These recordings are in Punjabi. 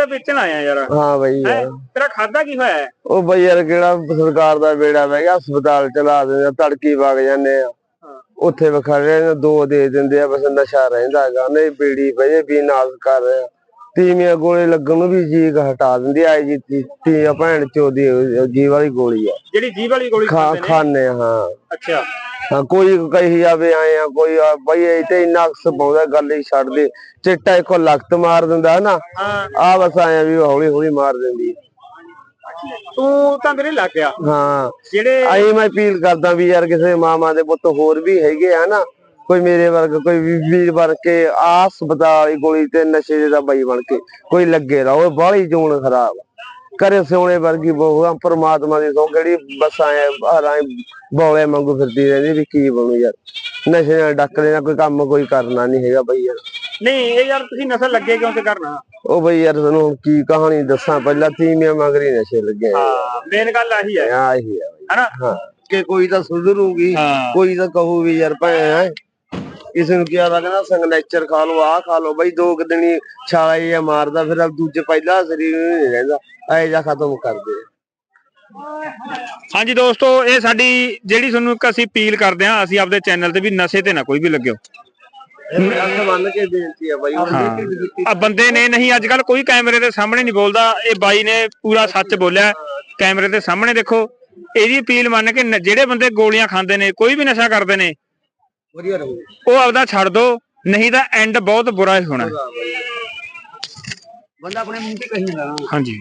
ਤੇ ਵੇਚਣ ਆਇਆ ਯਾਰ। ਹਾਂ ਬਈ? ਯਾਰ। ਤੇਰਾ ਖਾਦਾ ਕੀ ਹੋਇਆ? ਉਹ ਬਈ ਯਾਰ ਕਿਹੜਾ ਸਰਕਾਰ ਦਾ ਬੇੜਾ ਬਹਿ ਗਿਆ ਹਸਪਤਾਲ ਚਲਾ ਦਿੰਦੇ ਤੜਕੀ ਵਗ ਜਾਂਦੇ ਆ। ਉੱਥੇ ਵਿਖਾੜੇ ਨੇ ਦੋ ਦੇ ਦਿੰਦੇ ਆ ਬਸ ਨਸ਼ਾ ਰਹਿੰਦਾ ਹੈਗਾ। ਨਹੀਂ ਬੀੜੀ ਪਏ ਵੀ ਨਾਲ ਕਰ ਰਹੇ। ਆ ਤੀਵੀਆਂ ਗੋਲੇ ਲੱਗਣ ਨੂੰ ਵੀ ਜੀ ਹਟਾ ਦਿੰਦੀ ਆ ਜੀ ਤੀ ਤੀ- ਭੈਣ ਚੋਦੀ ਜੀ ਵਾਲੀ ਗੋਲੀ ਆ। ਜਿਹੜੀ ਜੀਭ ਵਾਲੀ ਗੋਲੀ ਖਾ ਖਾਂਦੇ ਆ, ਹਾਂ। ਅੱਛਾ। ਕੋਈ ਕਹੀ ਜਾਵੇ ਆਏ ਆ ਕੋਈ ਆ, ਬਈ ਇਹ ਤੇ ਇੰਨਾ ਅਕਸ ਪਾਉਂਦਾ ਗੱਲ ਹੀ ਛੱਡ ਦੇ। ਚਿੱਟਾ ਇੱਕੋ ਲਖਤ ਮਾਰ ਦਿੰਦਾ ਨਾ ਆ ਬਸ ਆਇਆ ਵੀ ਹੌਲੀ ਹੌਲੀ ਮਾਰ ਦਿੰਦੀ ਤੂੰ ਤਾਂ ਮੇਰੇ ਲੱਗ ਗਿਆ। ਹਾਂ। ਜਿਹੜੇ ਆਈ ਮੈਂ ਅਪੀਲ ਕਰਦਾ ਵੀ ਯਾਰ ਕਿਸੇ ਮਾਮਾ ਦੇ ਪੁੱਤ ਹੋਰ ਵੀ ਹੈਗੇ ਆ ਨਾ ਕੋਈ ਮੇਰੇ ਵਰਗਾ ਕੋਈ ਵੀ- ਵੀਰ ਬਣ ਕੇ ਆ ਹਸਪਤਾਲ ਦੀ ਗੋਲੀ ਤੇ ਨਸ਼ੇ ਦਾ ਬਾਈ ਬਣ ਕੇ ਕੋਈ ਲੱਗੇ ਰਹੋ ਬਾਹਲੀ ਜੂਨ ਖਰਾਬ ਆ। ਕਰੇ ਸੋਨੇ ਵਰਗੀ ਬਹੁ ਆ ਪਰਮਾਤਮਾ ਦੀ ਸੋ ਕਿਹੜੀ ਬਸਾਂ ਐ ਹਾਰਾਂ ਬੋਲੇ ਵਾਂਗੂ ਫਿਰਦੀ ਰਹਿੰਦੀ ਵੀ ਕੀ ਬਣੂ ਯਾਰ। ਨਸ਼ੇ ਨਾਲ ਡੱਕ ਲੈਣਾ ਕੋਈ ਕੰਮ ਕੋਈ ਕਰਨਾ ਨਹੀਂ ਹੈਗਾ ਬਈ ਯਾਰ। ਨਹੀਂ ਇਹ ਯਾਰ ਤੁਸੀਂ ਨਸ਼ਾ ਲੱਗੇ ਕਿਉਂ ਤੇ ਕਰਨਾ? ਉਹ ਬਈ ਯਾਰ ਤੁਹਾਨੂੰ ਹੁਣ ਕੀ ਕਹਾਣੀ ਦੱਸਾਂ ਪਹਿਲਾਂ ਤੀਵੀਆਂ ਮਗਰੀ ਨਸ਼ੇ ਲੱਗੇ ਹਾਂ ਮੇਨ ਗੱਲ ਆਹੀ ਹੈ ਆਹੀ ਬਈ। ਹਨਾ? ਹਾਂ ਕਿ ਕੋਈ ਤਾਂ ਸੁਧਰੂਗੀ ਹਾਂ। ਕੋਈ ਤਾਂ ਕਹੂ ਵੀ ਯਾਰ ਭੈਣ ਕਿਸੇ ਨੂੰ ਕਿਹਾ ਵਾ ਕਹਿੰਦਾ ਸਿਗਨੇਚਰ ਖਾ ਲਓ ਆਹ ਖਾ ਲਓ ਬਈ ਦੋ ਕੁ ਦਿਨੀ ਛਾਲਾ ਜਿਹਾ ਮਾਰਦਾ ਫਿਰ ਦੂਜੇ ਪਹਿਲਾ ਸਰੀਰ ਨੂੰ ਨਹੀਂ ਰਹਿੰਦਾ ਐ ਜਾ ਖਤਮ ਕਰਦੇ ਹਾਂਜੀ ਦੋਸਤੋ ਇਹ ਸਾਡੀ ਜਿਹੜੀ ਤੁਹਾਨੂੰ ਇੱਕ ਅਸੀਂ ਅਪੀਲ ਕਰਦੇ ਹਾਂ ਅਸੀਂ ਆਪਦੇ ਚੈਨਲ ਤੇ ਵੀ ਨਸ਼ੇ ਤੇ ਨਾ ਕੋਈ ਵੀ ਲੱਗਿਓ। ਹੱਥ ਬੰਨ ਕੇ ਬੇਨਤੀ ਆ ਬਾਈ ਆ ਬੰਦੇ ਨੇ ਨਹੀਂ ਅੱਜ ਕੱਲ ਕੋਈ ਕੈਮਰੇ ਦੇ ਸਾਹਮਣੇ ਨਹੀਂ ਬੋਲਦਾ ਇਹ ਬਾਈ ਨੇ ਪੂਰਾ ਸੱਚ ਬੋਲਿਆ ਕੈਮਰੇ ਦੇ ਸਾਹਮਣੇ ਦੇਖੋ ਇਹਦੀ ਅਪੀਲ ਮੰਨ ਕੇ ਜਿਹੜੇ ਬੰਦੇ ਗੋਲੀਆਂ ਖਾਂਦੇ ਨੇ ਕੋਈ ਵੀ ਨਸ਼ਾ ਕਰਦੇ ਨੇ ਵਧੀਆ ਰਹੂ। ਉਹ ਆਪਦਾ ਛੱਡ ਦੋ ਨਹੀਂ ਤਾਂ ਐਂਡ ਬਹੁਤ ਬੁਰਾ ਹੀ ਹੋਣਾ। ਬੰਦਾ ਆਪਣੇ ਮੂੰਹ ਤੇ ਕਹੀ ਜਾਂਦਾ। ਹਾਂਜੀ।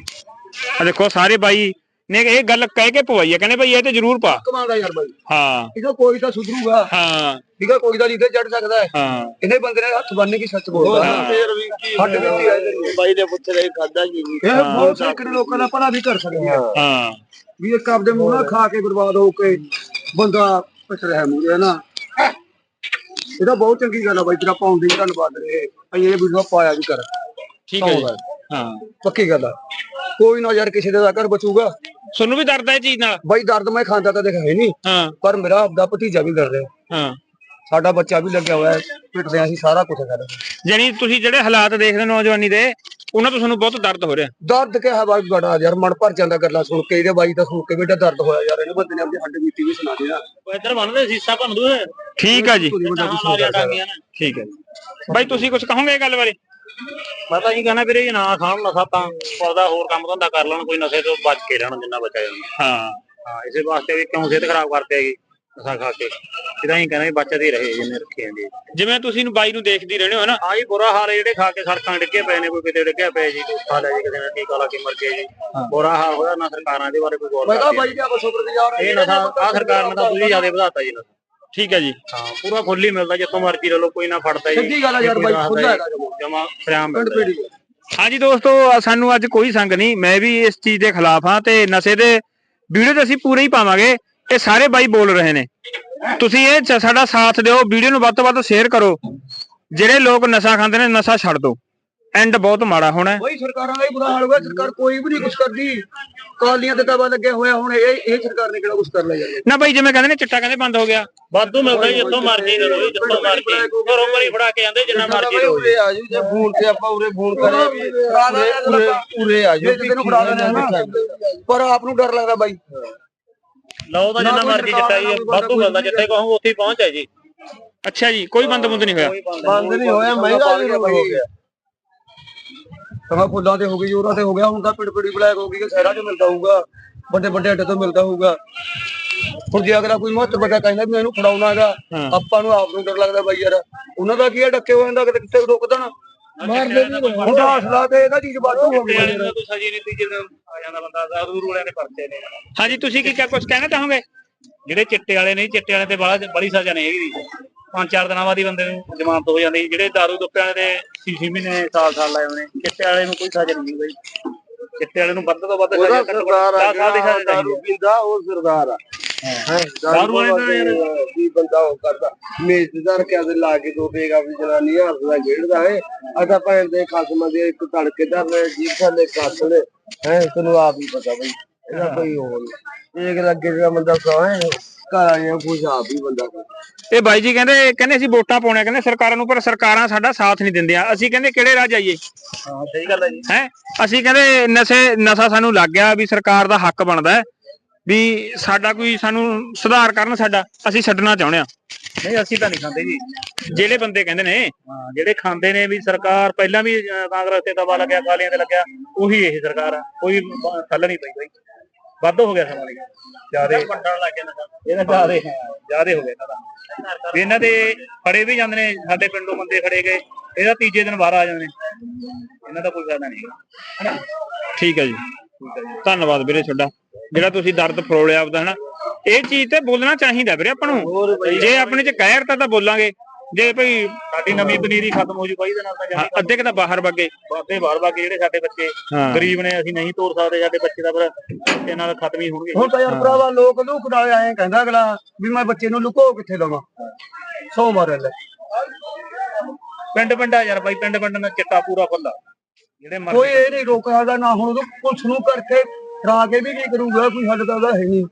ਆ ਦੇਖੋ ਸਾਰੇ ਬਾਈ ਨੇ ਇਹ ਗੱਲ ਕਹਿ ਕੇ ਪਵਾਈ ਹੈ ਕਹਿੰਦੇ ਭਾਈ ਇਹ ਤੇ ਜ਼ਰੂਰ ਪਾ। ਕਮਾਉਂਦਾ ਯਾਰ ਬਾਈ। ਹਾਂ। ਇਹਦਾ ਕੋਈ ਤਾਂ ਸੁਧਰੂਗਾ। ਹਾਂ। ਠੀਕ ਹੈ ਕੋਈ ਤਾਂ ਜਿੱਥੇ ਚੜ ਸਕਦਾ ਹੈ। ਹਾਂ। ਇਹਨੇ ਬੰਦੇ ਨੇ ਹੱਥ ਬੰਨ ਕੇ ਸੱਚ ਬੋਲਦਾ। ਹਾਂ। ਫੇਰ ਵੀ ਕੀ ਹੱਡ ਬੀਤੀ ਹੈ ਬਾਈ ਦੇ ਪੁੱਤ ਨੇ ਖਾਦਾ ਕੀ ਇਹ ਬਹੁਤ ਸੈਂਕੜੇ ਲੋਕਾਂ ਦਾ ਭਲਾ ਵੀ ਕਰ ਸਕਦੇ ਆ। ਹਾਂ। ਵੀ ਇੱਕ ਆਪਦੇ ਮੂੰਹ ਨਾਲ ਖਾ ਕੇ ਬਰਬਾਦ ਹੋ ਕੇ ਬੰਦਾ ਰਿਹਾ ਮੂਰੇ ਨਾ? ਇਹਦਾ ਬਹੁਤ ਚੰਗੀ ਗੱਲ ਆ ਬਾਈ ਤੇਰਾ ਪਾਉਣ ਦੀ ਧੰਨਵਾਦ ਰਹੇ ਅਸੀਂ ਇਹ ਵੀਡੀਓ ਪਾਇਆ ਵੀ ਕਰ। ਠੀਕ ਹੈ ਜੀ। ਹਾਂ। ਪੱਕੀ ਗੱਲ ਆ। ਕੋਈ ਨਾ ਯਾਰ ਕਿਸੇ ਦਾ ਘਰ ਬਚੂਗਾ। ਤੁਹਾਨੂੰ ਵੀ ਦਰਦ ਹੈ ਇਹ ਚੀਜ਼ ਨਾਲ? ਬਾਈ ਦਰਦ ਮੈਂ ਖਾਂਦਾ ਤਾਂ ਦੇਖ ਹੈ ਨਹੀਂ। ਹਾਂ। ਪਰ ਮੇਰਾ ਆਪਦਾ ਭਤੀਜਾ ਵੀ ਕਰ ਰਿਹਾ ਹਾਂ। ਸਾਡਾ ਬੱਚਾ ਵੀ ਲੱਗਿਆ ਹੋਇਆ ਹੈ। ਪਿੱਟਦੇ ਅਸੀਂ ਸਾਰਾ ਕੁਝ ਕਰ ਜਾਣੀ ਤੁਸੀਂ ਜਿਹੜੇ ਹਾਲਾਤ ਦੇਖਦੇ ਹੋ ਨੌਜਵਾਨੀ ਦੇ ਉਹਨਾਂ ਤੋਂ ਤੁਹਾਨੂੰ ਬਹੁਤ ਦਰਦ ਹੋ ਰਿਹਾ। ਦਰਦ ਕੇ ਹੈ ਬਾਈ ਬੜਾ ਯਾਰ ਮਨ ਭਰ ਜਾਂਦਾ ਗੱਲਾਂ ਸੁਣ ਕੇ ਇਹਦੇ ਬਾਈ ਦਾ ਸੁਣ ਕੇ ਬੇਟਾ ਦਰਦ ਹੋਇਆ ਯਾਰ ਇਹਨੂੰ ਬੰਦੇ ਨੇ ਆਪਣੀ ਹੱਡ ਬੀਤੀ ਵੀ ਸੁਣਾ ਦੇਣਾ ਇੱਧਰ ਬਣਦੇ ਸੀਸਾ ਭੰਨ ਦੂ ਠੀਕ ਆ ਜੀ। ਠੀਕ ਹੈ ਜੀ। ਬਾਈ ਤੁਸੀਂ ਕੁਝ ਕਹੋਗੇ ਇਹ ਗੱਲ ਬਾਰੇ? ਮੈਂ ਤਾਂ ਇਹ ਕਹਿਣਾ ਵੀਰੇ ਇਹ ਨਾ ਖਾਣ ਨਸ਼ਾ ਤਾਂ ਪਰਦਾ ਹੋਰ ਕੰਮ ਧੰਦਾ ਕਰ ਲੈਣ ਕੋਈ ਨਸ਼ੇ ਤੋਂ ਬਚ ਕੇ ਰਹਿਣ ਜਿੰਨਾ ਬਚਿਆ ਜਾਂਦਾ। ਹਾਂ। ਹਾਂ ਇਸੇ ਵਾਸਤੇ ਵੀ ਕਿਉਂ ਸਿਹਤ ਖਰਾਬ ਕਰਦੇ ਹੈਗੇ? ਨਸ਼ਾ ਖਾ ਕੇ। ਇਹਦਾ ਹੀ ਕਹਿਣਾ ਵੀ ਬਚਦੇ ਹੀ ਰਹੇ ਜਿੰਨੇ ਰੱਖੇ ਜਾਂਦੇ ਜਿਵੇਂ ਤੁਸੀਂ ਨੂੰ ਬਾਈ ਨੂੰ ਦੇਖਦੀ ਰਹਿੰਦੇ ਹੋ ਨਾ ਹਾਂ ਜੀ ਬੁਰਾ ਹਾਲ ਹੈ ਜਿਹੜੇ ਖਾ ਕੇ ਸੜਕਾਂ ਡਿੱਗੇ ਪਏ ਨੇ ਕੋਈ ਕਿਤੇ ਡਿੱਗਿਆ ਪਿਆ ਜੀ ਕੋਈ ਖਾ ਲਿਆ ਜੀ ਕਿਸੇ ਨੇ ਟੀਕਾ ਲਾ ਕੇ ਮਰ ਗਏ ਜੀ। ਬੁਰਾ ਹਾਲ ਹੋਇਆ ਨਾ ਸਰਕਾਰਾਂ ਦੇ ਬਾਰੇ ਕੋਈ ਗੌਰ ਮੈਂ ਕਿਹਾ ਬਾਈ ਜੀ ਆਪਾਂ ਸ਼ੁਕਰਗੁਜ਼ਾਰ ਇਹ ਨਸ਼ਾ ਆ ਸਰਕਾਰ ਨੇ ਤਾਂ ਤੁਸੀਂ ਜ਼ਿਆਦਾ ਵਧਾਤਾ ਜੀ ਨਸ਼ਾ ਠੀਕ ਹੈ ਜੀ। ਹਾਂ ਪੂਰਾ ਹੀ ਮਿਲਦਾ ਜਿੱਥੋਂ ਮਰਜ਼ੀ ਲੈ ਲਓ ਕੋਈ ਨਾ ਫੜਦਾ ਜੀ। ਸਿੱਧੀ ਗੱਲ ਆ ਯਾਰ ਬਾਈ ਖੁੱਲਾ ਹੈਗਾ। ਜਮਾ ਜੀ। ਪੀੜੀ ਹਾਂਜੀ ਦੋਸਤੋ ਸਾਨੂੰ ਅੱਜ ਕੋਈ ਸੰਗ ਨਹੀਂ। ਮੈਂ ਵੀ ਇਸ ਚੀਜ਼ ਦੇ ਖਿਲਾਫ ਹਾਂ ਤੇ ਨਸ਼ੇ ਦੇ ਵੀਡੀਓ ਤੇ ਅਸੀਂ ਪੂਰੇ ਹੀ ਪਾਵਾਂਗੇ। ਇਹ ਸਾਰੇ ਬਾਈ ਬੋਲ ਰਹੇ ਨੇ। ਤੁਸੀਂ ਇਹ ਸਾਡਾ ਸਾਥ ਦਿਓ ਵੀਡੀਓ ਨੂੰ ਵੱਧ ਤੋਂ ਵੱਧ ਸ਼ੇਅਰ ਕਰੋ। ਜਿਹੜੇ ਲੋਕ ਨਸ਼ਾ ਖਾਂਦੇ ਨੇ ਨਸ਼ਾ ਛੱਡ ਦਿਓ ਐਂਡ ਬਹੁਤ ਮਾੜਾ ਹੋਣਾ। ਹੈ। ਬਈ ਸਰਕਾਰਾਂ ਦਾ ਹੀ ਬੁਰਾ ਹਾਲ ਹੋ ਗਿਆ ਸਰਕਾਰ ਕੋਈ ਵੀ ਨਹੀਂ ਕੁਝ ਕਰਦੀ। ਕਾਲੀਆਂ ਤੇ ਦਬਾ ਲੱਗਿਆ ਹੋਇਆ ਹੁਣ ਇਹ ਇਹ ਸਰਕਾਰ ਨੇ ਕਿਹੜਾ ਕੁਝ ਕਰ ਲਿਆ ਯਾਰ? ਨਾ ਬਾਈ ਜਿਵੇਂ ਕਹਿੰਦੇ ਨੇ ਚਿੱਟਾ ਕਹਿੰਦੇ ਬੰਦ ਹੋ ਗਿਆ। ਵਾਧੂ ਮਿਲਦਾ ਜੀ ਜਿੱਥੋਂ ਮਰਜ਼ੀ ਲਓ ਜੀ, ਜਿੱਥੋਂ ਮਰਜ਼ੀ। ਘਰੋਂ ਘਰੀ ਫੜਾ ਕੇ ਜਾਂਦੇ ਜਿੰਨਾ ਮਰਜ਼ੀ। ਉਰੇ ਆ ਜੂ ਜੇ ਫੋਨ ਤੇ ਆਪਾਂ ਉਰੇ ਫੋਨ ਕਰੇ ਉਰੇ ਆ ਜੂ ਤੈਨੂੰ ਫੜਾ ਦੇਣਾ ਪਰ ਆਪ ਨੂੰ ਡਰ ਲੱਗਦਾ ਬਾਈ। ਲਓ ਤਾਂ ਜਿੰਨਾ ਮਰਜ਼ੀ ਚਿੱਟਾ ਜੀ ਵਾਧੂ ਮਿਲਦਾ ਜਿੱਥੇ ਕਹੋ ਉੱਥੇ ਹੀ ਪਹੁੰਚ ਹੈ ਜੀ। ਅੱਛਾ ਜੀ ਕੋਈ ਬੰਦ ਬੁੰਦ ਨਹੀਂ ਹੋਇਆ? ਬੰਦ ਨਹੀਂ ਹੋਇਆ ਮਹਿੰਗਾ ਵੀ ਹੋ ਗਿਆ। ਤਾਂ ਫੁੱਲਾਂ ਤੇ ਹੋ ਗਈ ਜੋਰਾਂ ਤੇ ਹੋ ਗਿਆ ਹੁਣ ਤਾਂ ਪਿੰਡ ਪਿੜੀ ਬਲੈਕ ਹੋ ਗਈ ਕਿ ਸ਼ਹਿਰਾਂ 'ਚ ਮਿਲਦਾ ਹੋਊਗਾ ਵੱਡੇ ਵੱਡੇ ਅੱਡੇ ਤੋਂ ਮਿਲਦਾ ਹੋਊਗਾ। ਹੁਣ ਜੇ ਅਗਲਾ ਕੋਈ ਮਹੱਤਵ ਬੱਚਾ ਕਹਿੰਦਾ ਵੀ ਇਹਨੂੰ ਫੜਾਉਣਾਗਾ ਹਾਂ। ਆਪਾਂ ਨੂੰ ਆਪ ਨੂੰ ਡਰ ਲੱਗਦਾ ਬਾਈ ਯਾਰ। ਉਹਨਾਂ ਦਾ ਕੀ ਹੈ ਡੱਕੇ ਹੋ ਜਾਂਦਾ ਕਿਤੇ ਕਿਤੇ ਰੁਕ ਦੇਣ ਮਾਰਦੇ ਵੀ ਹੁਣ ਹੌਸਲਾ ਤੇ ਇਹਦਾ ਚੀਜ਼ ਵਾਧੂ ਹੋ ਗਈ ਦਾ ਕੋਈ ਸਜੀ ਨੀਤੀ ਜਦੋਂ ਆ ਜਾਂਦਾ ਬੰਦਾ ਦਾਦੂ ਵਾਲਿਆਂ ਦੇ ਪਰਚੇ ਨੇ। ਹਾਂਜੀ ਤੁਸੀਂ ਕੀ ਕੁਝ ਕਹਿਣਾ ਚਾਹੋਗੇ? ਜਿਹੜੇ ਚਿੱਟੇ ਵਾਲੇ ਨਹੀਂ ਚਿੱਟੇ ਵਾਲੇ ਤੇ ਬੜਾ ਬੜੀ ਸਜ਼ਾ ਨਹੀਂ ਹੈਗੀ। ਪੰਜ ਚਾਰ ਦਿਨਾਂ ਬਾਅਦ ਹੀ ਬੰਦੇ ਨੂੰ ਜ਼ਮਾਨਤ ਹੋ ਜਾਂਦੀ। ਜਿਹੜੇ ਦਾਰੂ ਦੁੱਪੇ ਵਾਲੇ ਦੇ 6 ਮਹੀਨੇ ਸਾਲ ਸਾਲ ਲਾਏ ਹੋਣੇ ਚਿੱਟੇ ਵਾਲੇ ਨੂੰ ਕੋਈ ਸਜ਼ਾ ਨਹੀਂ ਬਈ ਚਿੱਟੇ ਵਾਲੇ ਨੂੰ ਵੱਧ ਤੋਂ ਵੱਧ ਸਜ਼ਾ ਸਰਦਾਰ ਆ 10 ਸਾਲ ਦੀ ਸਜ਼ਾ ਜਿਹੜਾ ਦਾਰੂ ਚਾਹੀਦੀ ਪੀਂਦਾ ਉਹ ਸਰਦਾਰ ਆ। ਦਾਰੂ ਵਾਲੇ ਤਾਂ ਯਾਰ- ਕੀ ਬੰਦਾ ਉਹ ਕਰਦਾ। ਮੇਜ਼ਦਾਰ ਕਿਆ ਦੇ ਲਾ ਕੇ ਦੋ ਬੇਗਾ ਵੀ ਜਨਾਨੀ ਹੱਸਦਾ ਖੇਡਦਾ ਹੈ ਅਗਾ ਭੈਣ ਦੇ ਖਸਮ ਦੇ ਇੱਕ ਤੜਕੇ ਧਰਨੇ ਜੀਭ ਥੱਲੇ ਕੱਸ ਲੈ ਹੈ ਤੈਨੂੰ ਆਪ ਹੀ ਪਤਾ ਬਈ ਇਹਦਾ ਕੋਈ ਹੋਰ ਨਹੀਂ। ਇਹ ਲੱਗੇ ਜਿਹੜਾ ਬੰਦਾ ਸੌ ਹੈ ਘਰ ਆਏ ਕੁਝ ਆਪ ਹੀ ਬੰਦਾ ਕਰਦਾ। ਇਹ ਬਾਈ ਜੀ ਕਹਿੰਦੇ ਕਹਿੰਦੇ ਅਸੀਂ ਵੋਟਾਂ ਪਾਉਣੇ ਕਹਿੰਦੇ ਸਰਕਾਰਾਂ ਨੂੰ ਪਰ ਸਰਕਾਰਾਂ ਸਾਡਾ ਸਾਥ ਨਹੀਂ ਦਿੰਦੀਆਂ। ਅਸੀਂ ਕਹਿੰਦੇ ਕਿਹੜੇ ਰਾਹ ਜਾਈਏ? ਹਾਂ ਸਹੀ ਗੱਲ ਹੈ ਜੀ। ਹੈ ਅਸੀਂ ਕਹਿੰਦੇ ਨਸ਼ੇ ਨਸ਼ਾ ਸਾਨੂੰ ਲੱਗ ਗਿਆ ਵੀ ਸਰਕਾਰ ਦਾ ਹੱਕ ਬਣਦਾ ਹੈ। ਵੀ ਸਾਡਾ ਕੋਈ ਸਾਨੂੰ ਸੁਧਾਰ ਕਰਨ ਸਾਡਾ ਅਸੀਂ ਛੱਡਣਾ ਚਾਹੁੰਦੇ ਆ ਨਹੀਂ ਅਸੀਂ ਤਾਂ ਨਹੀਂ ਖਾਂਦੇ ਜੀ। ਜਿਹੜੇ ਬੰਦੇ ਕਹਿੰਦੇ ਨੇ ਹਾਂ ਜਿਹੜੇ ਖਾਂਦੇ ਨੇ ਵੀ ਸਰਕਾਰ ਪਹਿਲਾਂ ਵੀ ਅਹ, ਕਾਂਗਰਸ ਤੇ ਦਬਾ ਲੱਗਿਆ ਅਕਾਲੀਆਂ ਤੇ ਲੱਗਿਆ ਉਹੀ ਇਹ ਸਰਕਾਰ ਆ। ਕੋਈ ਬ- ਥੱਲ ਨਹੀਂ ਪਈ ਬਈ। ਵੱਧ ਹੋ ਗਿਆ ਸਮਾਂ ਲਈ ਜਿਆਦੇ। ਵੰਡਣ ਲੱਗ ਗਿਆ ਇਹਦਾ ਜਿਆਦੇ ਜਿਆਦੇ ਹੋ ਗਿਆ ਇਹਨਾਂ ਦਾ ਵੀ ਇਹਨਾਂ ਦੇ ਫੜੇ ਵੀ ਜਾਂਦੇ ਨੇ ਸਾਡੇ ਪਿੰਡੋਂ ਬੰਦੇ ਫੜੇ ਗਏ। ਇਹਦਾ ਤੀਜੇ ਦਿਨ ਬਾਹਰ ਆ ਜਾਂਦੇ ਨੇ। ਇਹਨਾਂ ਦਾ ਕੋਈ ਫਾਇਦਾ ਨਹੀਂ। ਹੈਗਾ ਠੀਕ ਹੈ ਜੀ। ਧੰਨਵਾਦ ਵੀਰੇ ਤੁਹਾਡਾ। ਜਿਹੜਾ ਤੁਸੀਂ ਦਰਦ ਫਰੋਲਿਆ ਆਪਦਾ ਹਨਾ? ਇਹ ਚੀਜ਼ ਤੇ ਬੋਲਣਾ ਚਾਹੀਦਾ ਵੀਰੇ ਆਪਾਂ ਨੂੰ। ਜੇ ਆਪਣੇ ਚ ਕਹਿਰਤਾ ਤਾਂ ਬੋਲਾਂਗੇ। ਜੇ ਭਈ ਸਾਡੀ ਨਵੀਂ ਪਨੀਰੀ ਖਤਮ ਹੋ ਜੂ ਬਾਈ ਦੇ ਨਾਲ ਤਾਂ ਹਾਂ, ਅੱਧੇ ਕਿ ਤਾਂ ਬਾਹਰ ਵੱਗੇ। ਬਾਤੇ ਬਾਹਰ ਬਾਕੀ ਜਿਹੜੇ ਸਾਡੇ ਬੱਚੇ। ਗਰੀਬ ਨੇ ਅਸੀਂ ਨਹੀਂ ਤੋਰ ਸਕਦੇ ਸਾਡੇ ਬੱਚੇ ਦਾ ਫਿਰ ਬੱਚੇ ਨਾਲ ਖਤਮ ਹੀ ਹੋਣਗੇ। ਹੁਣ ਤਾਂ ਯਾਰ ਭਰਾਵਾ ਲੋਕ ਲੁਕ ਨਾਲੇ ਆਏ ਕਹਿੰਦਾ ਅਗਲਾ ਵੀ ਮੈਂ ਬੱਚੇ ਨੂੰ ਲੁਕੋ ਕਿੱਥੇ ਦਵਾਂ ਸੋ ਮਾਰੇ ਲੈ। ਪਿੰਡ ਪਿੰਡਾ ਯਾਰ ਬਾਈ ਪਿੰਡ ਪਿੰਡ ਨਾਲ ਚਿੱਟਾ ਪੂਰਾ ਫੁੱਲਾ ਜਿਹੜੇ ਕੋਈ ਇਹ ਨਹੀਂ ਰੋਕ ਸਕਦਾ ਨਾ ਹੁਣ ਉਹ ਪੁਲਿਸ ਨੂੰ ਕਰਕੇ ਡਰਾ ਕੇ ਵੀ ਕੀ ਕਰੂਗਾ ਕੋਈ ਹੱਲ ਤਾਂ ਉਹਦਾ ਹੈ ਨਹੀਂ।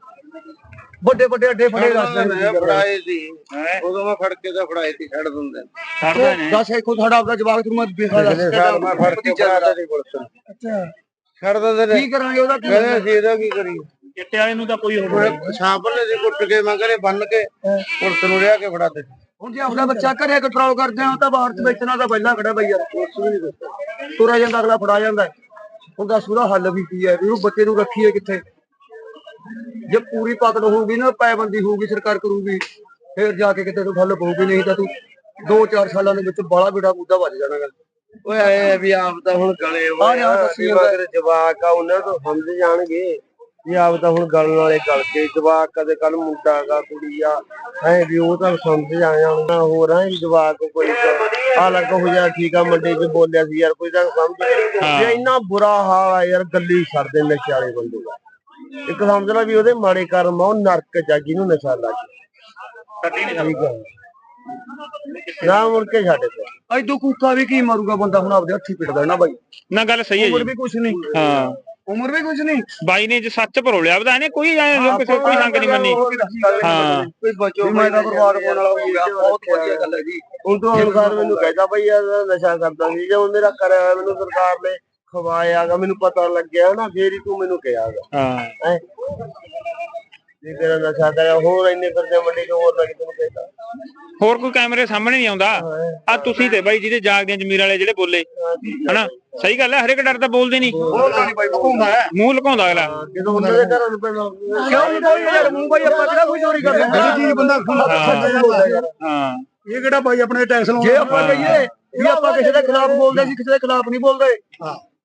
ਵੱਡੇ ਵੱਡੇ ਅੱਡੇ ਫੜੇ ਰਸਤੇ ਨੇ ਫੜਾਏ ਸੀ। ਹੈਂ? ਉਦੋਂ ਮੈਂ ਫੜ ਕੇ ਤਾਂ ਫੜਾਏ ਸੀ ਛੱਡ ਦਿੰਦੇ ਛੱਡਦੇ ਨੇ? ਦੱਸ ਇੱਕੋ ਸਾਡਾ ਆਪਦਾ ਜਵਾਬ ਤੈਨੂੰ ਮੈਂ ਬੇਖਾ ਦੱਸ ਮੈਂ ਫੜ ਕੇ ਫੜਾਤਾ ਸੀ ਪੁਲਿਸ ਅੱਛਾ। ਛੱਡ ਦਿੰਦੇ ਨੇ। ਕੀ ਕਰਾਂਗੇ ਉਹਦਾ ਕੀ ਕਹਿੰਦੇ ਅਸੀਂ ਇਹਦਾ ਕੀ ਕਰੀਏ? ਚਿੱਟੇ ਵਾਲੇ ਨੂੰ ਤਾਂ ਕੋਈ ਹੋਰ ਸਾਂਪਲੇ ਸੀ ਕੁੱਟ ਕੇ ਮੈਂ ਬੰਨ ਕੇ ਪੁਲਿਸ ਨੂੰ ਲਿਆ ਕੇ ਫੜਾ ਦਿੱਤੇ ਹੁਣ ਜੇ ਆਪਣਾ ਬੱਚਾ ਘਰੇ ਕੰਟਰੋਲ ਕਰਦੇ ਆ ਤਾਂ ਬਾਹਰ ਚ ਵੇਚਣਾ ਤਾਂ ਪਹਿਲਾਂ ਖੜਾ ਬਈ ਯਾਰ। ਪੁਲਿਸ ਵੀ ਨਹੀਂ ਦੱਸਦਾ ਤੁਰਿਆ ਜਾਂਦਾ ਅਗਲਾ ਫੜਾ ਜਾਂਦਾ। ਹੁਣ ਦੱਸ ਉਹਦਾ ਹੱਲ ਵੀ ਕੀ ਹੈ ਵੀ ਉਹ ਬੱਚੇ ਨੂੰ ਰੱਖੀਏ ਕਿੱਥੇ ਜੇ ਪੂਰੀ ਪਕੜ ਹੋਊਗੀ ਨਾ ਪਾਬੰਦੀ ਹੋਊਗੀ ਸਰਕਾਰ ਕਰੂਗੀ ਫਿਰ ਜਾ ਕੇ ਕਿਤੇ ਨੂੰ ਹੱਲ ਪਊਗੀ ਨਹੀਂ ਤਾਂ ਤੂੰ 2-4 ਸਾਲਾਂ ਦੇ ਵਿੱਚ ਬਾਲਾ ਬੇੜਾ ਮੁੱਦਾ ਵੱਜ ਜਾਣਾ ਗਾ। ਓਏ ਆਏ ਵੀ ਆਪ ਤਾਂ ਹੁਣ ਗਲੇ ਆ ਜਾ ਦੱਸੀ ਵੀ। ਮਗਰ ਜਵਾਕ ਆ ਉਹਨਾਂ ਤੋਂ ਸਮਝ ਜਾਣਗੇ ਵੀ ਆਪ ਤਾਂ ਹੁਣ ਗਲਣ ਵਾਲੇ ਗਲ ਕੇ ਜਵਾਕ ਕਦੇ ਕੱਲ ਮੁੰਡਾ ਗਾ ਕੁੜੀ ਆ ਐ ਵੀ ਉਹ ਤਾਂ ਸਮਝ ਆ ਜਾਣਾ ਹੋਰ ਐ ਜਵਾਕ ਕੋਈ ਆ ਲੱਗ ਹੋ ਜਾ ਠੀਕ ਆ ਮੰਡੇ 'ਚ ਬੋਲਿਆ ਸੀ ਯਾਰ ਕੋਈ ਤਾਂ ਸਮਝ ਹਾਂ। ਇਹ ਇੰਨਾ ਬੁਰਾ ਹਾਲ ਆ ਯਾਰ ਗੱਲੀ ਛੱਡਦੇ ਨਸ਼ੇ ਵਾਲੇ ਬੰਦੇ ਦਾ। ਇੱਕ ਸਮਝ ਲੈ ਵੀ ਉਹਦੇ ਮਾੜੇ ਕਰਮ ਆ ਉਹ ਨਰਕ ਚ ਆ ਜਿਹਨੂੰ ਨਸ਼ਾ ਲੱਗ ਨਹੀਂ ਆ। ਨਾ ਮੁੜ ਕੇ ਛੱਡ ਦੇ ਐਦੋਂ ਕੂਕਾ ਵੀ ਕੀ ਮਾਰੂਗਾ ਬੰਦਾ ਹੁਣ ਆਪਦੇ ਹੱਥੀ ਪਿੱਟਦਾ ਨਾ ਬਾਈ। ਨਾ ਗੱਲ ਸਹੀ ਹੈ ਜੀ। ਵੀ ਕੁਛ ਨਹੀਂ। ਹਾਂ। ਉਮਰ ਵੀ ਕੁਛ ਨਹੀਂ। ਬਾਈ ਨੇ ਜੇ ਸੱਚ ਭਰੋਲਿਆ ਆਪਦਾ ਇਹਨੇ ਕੋਈ ਐਂ ਕਿਸੇ ਕੋਈ ਸੰਗ ਨਹੀਂ ਮੰਨੀ। ਹਾਂ। ਕੋਈ ਬਚੋ ਮੈਂ ਤਾਂ ਬਰਬਾਦ ਹੋਣ ਵਾਲਾ ਹੋ ਗਿਆ। ਬਹੁਤ ਵਧੀਆ ਗੱਲ ਹੈ ਜੀ। ਹੁਣ ਤੋਂ ਅਨੁਸਾਰ ਮੈਨੂੰ ਕਹਿੰਦਾ ਬਈ ਯਾਰ ਨਸ਼ਾ ਕਰਦਾ ਸੀ ਜੇ ਉਹ ਮੇਰਾ ਕਰਿਆ ਮੈਨੂੰ ਸਰਕਾਰ ਨੇ ਖਵਾਇਆਗਾ ਮੈਨੂੰ ਪਤਾ ਲੱਗਿਆ ਨਾ ਫੇਰ ਹੀ ਤੂੰ ਮੈਨੂੰ ਕਿਹਾਗਾ। ਹਾਂ? ਨਸ਼ਾ ਹੋਰ ਇੰਨੇ ਫਿਰਦੇ ਮੰਡੀ ਤੋਂ ਹੋਰ ਲੱਗ ਤੈਨੂੰ ਕਹਿੰਦਾ ਹੋਰ ਕੋਈ ਕੈਮਰੇ ਸਾਹਮਣੇ ਨਹੀਂ ਆਉਂਦਾ? ਆ ਤੁਸੀਂ ਤੇ ਬਾਈ ਜਿਹਦੇ ਜਾਗਦੀਆਂ ਜ਼ਮੀਰ ਵਾਲੇ ਜਿਹੜੇ ਬੋਲੇ। ਹਨਾ? ਸਹੀ ਗੱਲ ਹੈ ਹਰੇਕ ਡਰ ਤਾਂ ਬੋਲਦੇ ਨਹੀਂ। ਨਹੀਂ ਬਾਈ ਭੁੰਦਾ ਹੈ। ਮੂੰਹ ਲੁਕਾਉਂਦਾ ਅਗਲਾ। ਜਦੋਂ ਉਹਨਾਂ ਦੇ ਘਰਾਂ ਨੂੰ ਪੈਣਾ ਕਿਉਂ ਨਹੀਂ ਬੋਲੀ ਯਾਰ ਮੂੰਹ ਬਾਈ ਆਪਾਂ ਕਿਹੜਾ ਕੋਈ ਚੋਰੀ ਕਰਦੇ? ਜਿਹੜੀ ਚੀਜ਼ ਬੰਦਾ ਹਾਂ। ਇਹ ਕਿਹੜਾ ਬਾਈ ਆਪਣੇ ਟੈਕਸ ਲਾਉਂਦਾ ਜੇ ਆਪਾਂ ਕਹੀਏ ਵੀ ਆਪਾਂ ਕਿਸੇ ਦੇ ਖਿਲਾਫ ਬੋਲਦੇ ਸੀ ਕਿਸੇ ਦੇ ਖਿਲਾਫ ਨਹੀਂ ਬੋਲਦੇ।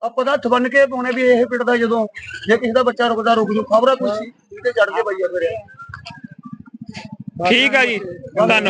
ਆਪਾਂ ਤਾਂ ਹੱਥ ਕੇ ਪਾਉਣੇ ਵੀ ਇਹ ਪਿੰਡ ਦਾ ਜਦੋਂ ਜੇ ਕਿਸੇ ਦਾ ਬੱਚਾ ਰੁਕਦਾ, ਰੁਕ ਜੂ। ਖਬਰ ਆ ਕੁਛ ਤੇ ਚੜ ਕੇ ਬਈਆ ਯਾਰ ਠੀਕ ਆ ਜੀ, ਧੰਨਵਾਦ।